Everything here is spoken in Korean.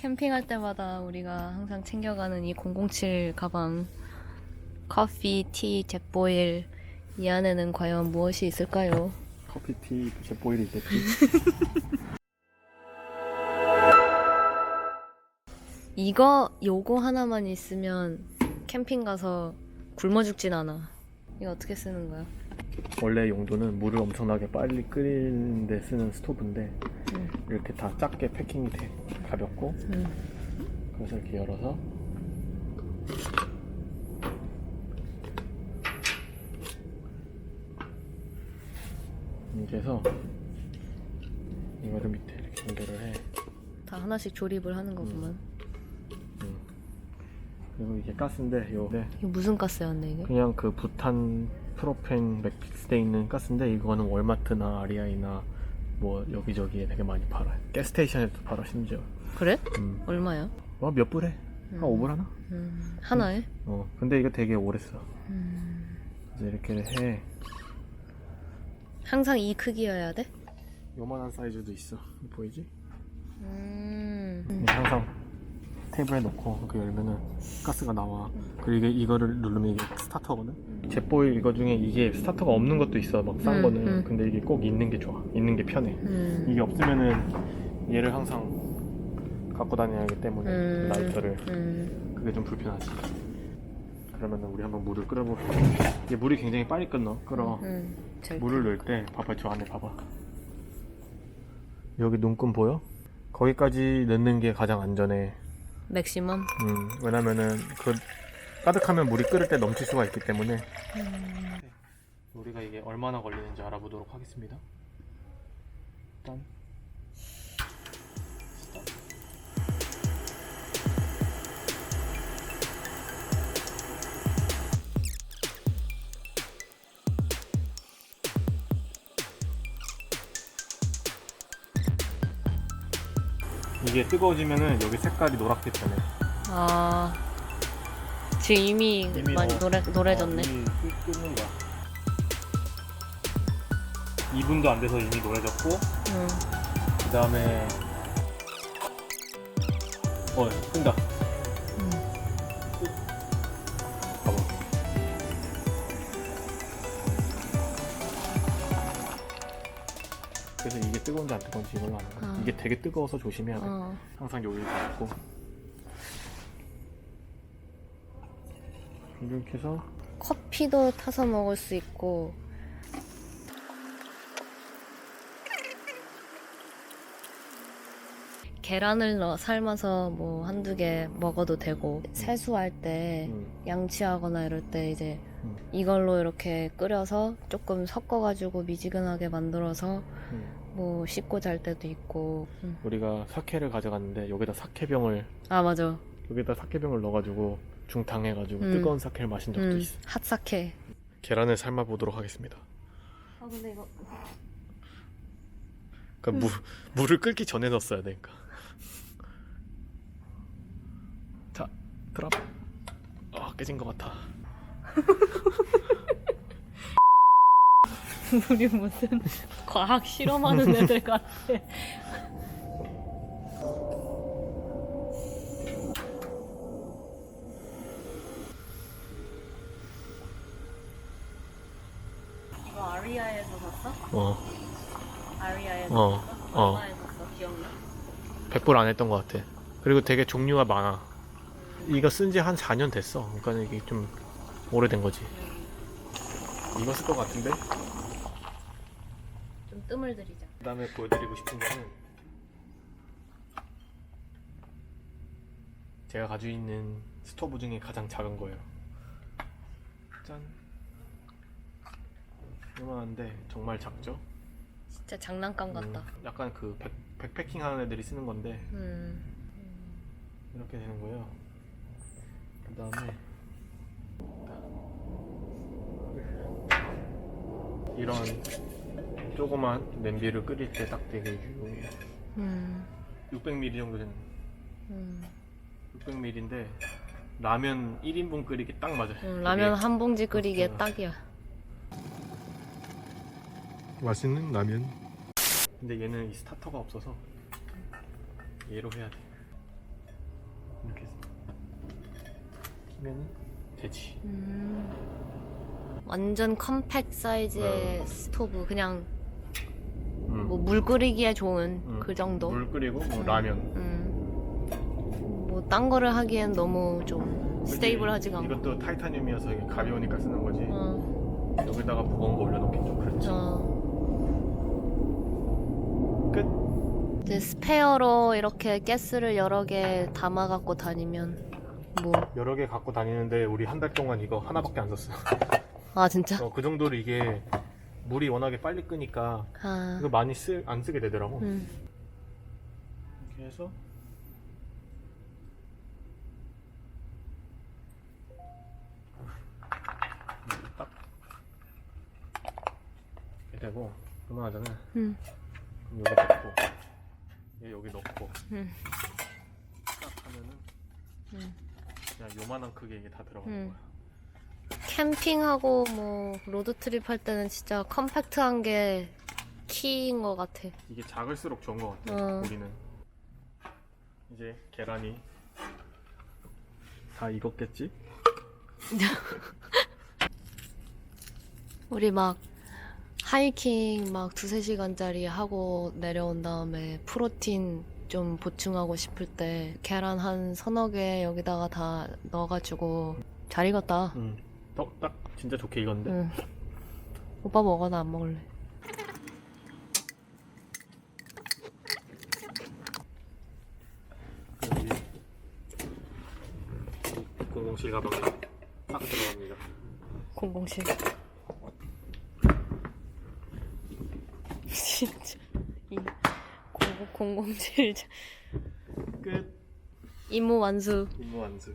캠핑할 때마다 우리가 항상 챙겨가는 이 007 가방 커피, 티, 젯보일 이 안에는 과연 무엇이 있을까요? 커피, 티, jet보일이 있겠지. 이거 요거 하나만 있으면 캠핑 가서 굶어 죽진 않아. 이거 어떻게 쓰는 거야? 원래 용도는 물을 엄청나게 빨리 끓이는데 쓰는 스토브인데 응. 이렇게 다 작게 패킹이 돼. 가볍고 응. 그래서 이렇게 열어서 이렇게 해서 이거를 밑에 이렇게 연결을 해. 다 하나씩 조립을 하는 거구만. 음. 그리고 이게 가스인데 요 네. 이거 무슨 가스였네 이게? 그냥 그 부탄 프로펜 맥픽스돼 있는 가스인데 이거는 월마트나 아리아이나 뭐 여기저기에 되게 많이 팔아요. 가스테이션에도 팔아 심지어. 그래? 음. 얼마야? 어, 몇 불에? 한 5불 하나? 음, 하나에? 어. 근데 이거 되게 오래 써. 음, 이제 이렇게 해. 항상 이 크기여야 돼? 요만한 사이즈도 있어. 보이지? 음. 이게 항상 테이블에 놓고 이렇게 열면은 가스가 나와. 그리고 이게 이거를 누르면 이게 스타터거든. jet보일 이거 중에 이게 스타터가 없는 것도 있어. 막 싼 음, 거는. 음. 근데 이게 꼭 있는 게 좋아. 있는 게 편해. 음. 이게 없으면은 얘를 항상 갖고 다녀야 하기 때문에 음. 라이터를 음. 그게 좀 불편하지. 그러면은 우리 한번 물을 끓여볼게. 이게 물이 굉장히 빨리 끓어. 끓어. 음. 잘 물을 넣을 때 봐봐 저 안에 봐봐. 여기 눈금 보여? 거기까지 넣는 게 가장 안전해. 맥시멈? 음, 왜냐면은 그 가득하면 물이 끓을 때 넘칠 수가 있기 때문에 우리가 이게 얼마나 걸리는지 알아보도록 하겠습니다. 일단 이게 뜨거워지면은 여기 색깔이 노랗게 변해. 아. 지금 이미, 이미 많이 어, 노래, 노래졌네. 어, 이미 끓- 끓는 거야. 2분도 안 돼서 이미 노래졌고 음. 그 다음에 어 끈다. 그래서 이게 뜨거운지 안 뜨거운지 이걸로 아는 거야. 아. 이게 되게 뜨거워서 조심해야 돼. 어. 항상 여기 있고 이렇게 해서 커피도 타서 먹을 수 있고 계란을 넣어 삶아서 뭐 한두 개 먹어도 되고 세수할 때 음, 양치하거나 이럴 때 이제 음. 이걸로 이렇게 끓여서 조금 섞어가지고 미지근하게 만들어서 음. 뭐 씻고 잘 때도 있고 음. 우리가 사케를 가져갔는데 여기다 사케병을 아 맞아 여기다 사케병을 넣어가지고 중탕해가지고 음. 뜨거운 사케를 마신 적도 음, 있어. 핫사케 계란을 삶아 보도록 하겠습니다. 아 근데 이거 그러니까 물 물을 끓기 전에 넣었어야 되니까. 자, 드랍. 아 깨진 것 같아. 우리 무슨 과학 실험하는 애들 같아. 이거 아리아에서 샀어? 어, 아리아에서 어, 샀어? 어. 얼마에 샀어? 기억나? 100불 안 했던 것 같아. 그리고 되게 종류가 많아. 이거 쓴 지 한 4년 됐어. 그러니까 이게 좀 오래된 거지. 이거 쓸 것 같은데? 좀 뜸을 들이자. 그 다음에 보여드리고 싶은 거는 제가 가지고 있는 스토브 중에 가장 작은 거예요. 짠. 요만한데 정말 작죠? 진짜 장난감 같다. 음, 약간 그 백, 백패킹 하는 애들이 쓰는 건데 음. 이렇게 되는 거예요. 그 다음에 이런 조그만 냄비를 끓일 때 딱 되게 유용해요. 음. 600ml 정도 되는. 음. 600ml인데 라면 1인분 끓이기 딱 맞아요. 음, 라면 한 봉지 끓이기에 딱이야. 맛있는 라면. 근데 얘는 이 스타터가 없어서 얘로 해야 돼. 이렇게 해서. 키면은 되지. 음. 완전 컴팩 사이즈의 스토브 그냥 음. 뭐 물 끓이기에 좋은 음. 그 정도. 물 끓이고 뭐 음. 라면. 음. 뭐 딴 거를 하기엔 너무 좀 스테이블하지가 않고. 이것도 타이타늄이어서 이게 가벼우니까 쓰는 거지. 어. 여기다가 무거운 거 올려놓기 좀 그렇지. 어. 끝. 이제 스페어로 이렇게 가스를 여러 개 담아 갖고 다니면 뭐. 여러 개 갖고 다니는데 우리 한 달 동안 이거 하나밖에 안 썼어. 아 진짜? 어, 그 정도로 이게 물이 워낙에 빨리 끄니까 아. 이거 많이 쓰, 안 쓰게 되더라고. 음. 이렇게 해서 딱 이렇게 되고 그만하잖아. 음. 그럼 여기 넣고 얘 여기 넣고 음. 딱 하면은 음. 그냥 요만한 크게 이게 다 들어가는 음. 거야. 캠핑하고 뭐 로드트립 할 때는 진짜 컴팩트한 게 키인 것 같아. 이게 작을수록 좋은 것 같아. 어. 우리는 이제 계란이 다 익었겠지? 우리 막 하이킹 막 두세 시간짜리 하고 내려온 다음에 프로틴 좀 보충하고 싶을 때 계란 한 서너 개 여기다가 다 넣어가지고 잘 익었다. 응. 딱, 딱 진짜 좋게 익었는데. 응. 오빠 먹어 나 안 먹을래. 여기 007 가방에 딱 들어갑니다. 007. 진짜 이 007 끝. 임무 완수. 임무 완수.